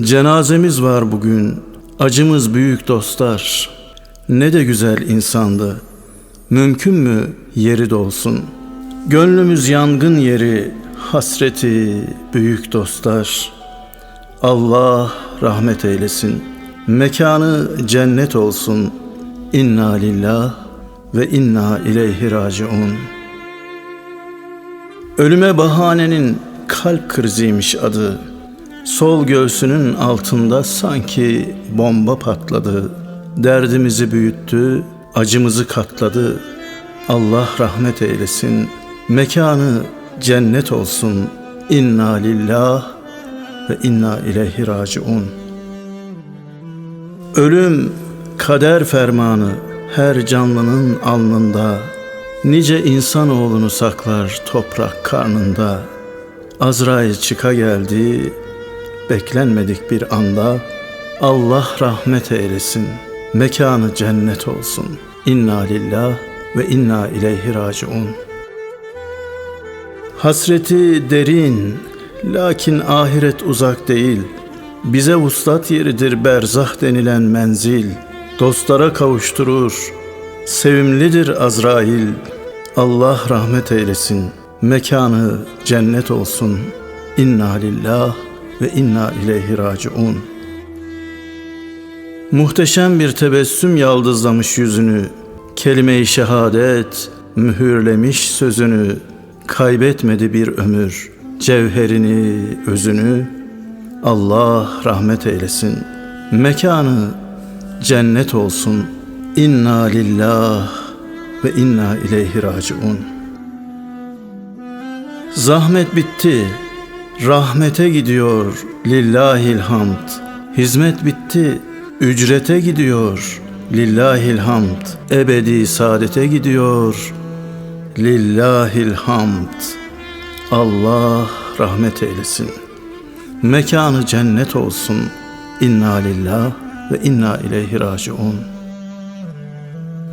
Cenazemiz var bugün, acımız büyük dostlar. Ne de güzel insandı. Mümkün mü yeri dolsun? Gönlümüz yangın yeri, hasreti büyük dostlar. Allah rahmet eylesin. Mekanı cennet olsun. İnna lillah ve inna ileyhi raciun. Ölüme bahanenin kalp kriziymiş adı. Sol göğsünün altında sanki bomba patladı. Derdimizi büyüttü, acımızı katladı. Allah rahmet eylesin. Mekanı cennet olsun. İnna lillah ve inna ileyhi raciun. Ölüm kader fermanı her canlının alnında. Nice insanoğlunu saklar toprak karnında. Azrail çıka geldi, beklenmedik bir anda. Allah rahmet eylesin, mekanı cennet olsun. İnna lillah ve inna ileyhi raciun. Hasreti derin, lakin ahiret uzak değil. Bize vuslat yeridir berzah denilen menzil. Dostlara kavuşturur, sevimlidir Azrail. Allah rahmet eylesin, mekanı cennet olsun. İnna lillah ve inna ileyhi raciun. Muhteşem bir tebessüm yaldızlamış yüzünü, kelime-i şehadet mühürlemiş sözünü, kaybetmedi bir ömür, cevherini, özünü, Allah rahmet eylesin, mekanı cennet olsun, inna lillah ve inna ileyhi raciun. Zahmet bitti, rahmete gidiyor, lillahil hamd. Hizmet bitti, ücrete gidiyor, lillahil hamd. Ebedi saadete gidiyor, lillahil hamd. Allah rahmet eylesin. Mekanı cennet olsun. İnna lillah ve inna ileyhi raciun.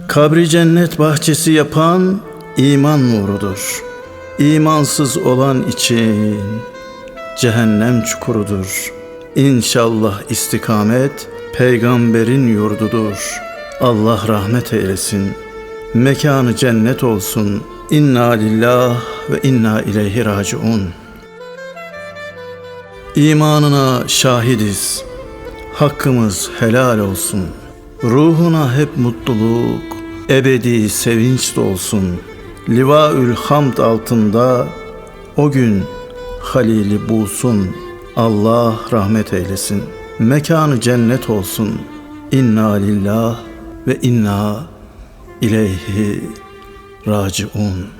Kabri cennet bahçesi yapan iman nurudur. İmansız olan için cehennem çukurudur. İnşallah istikamet peygamberin yurdudur. Allah rahmet eylesin. Mekanı cennet olsun. İnna lillah ve inna ileyhi raciun. İmanına şahidiz. Hakkımız helal olsun. Ruhuna hep mutluluk, ebedi sevinç dolsun. Livaül hamd altında o gün Halil'i bulsun. Allah rahmet eylesin. Mekanı cennet olsun. İnna lillah ve inna ileyhi raciun.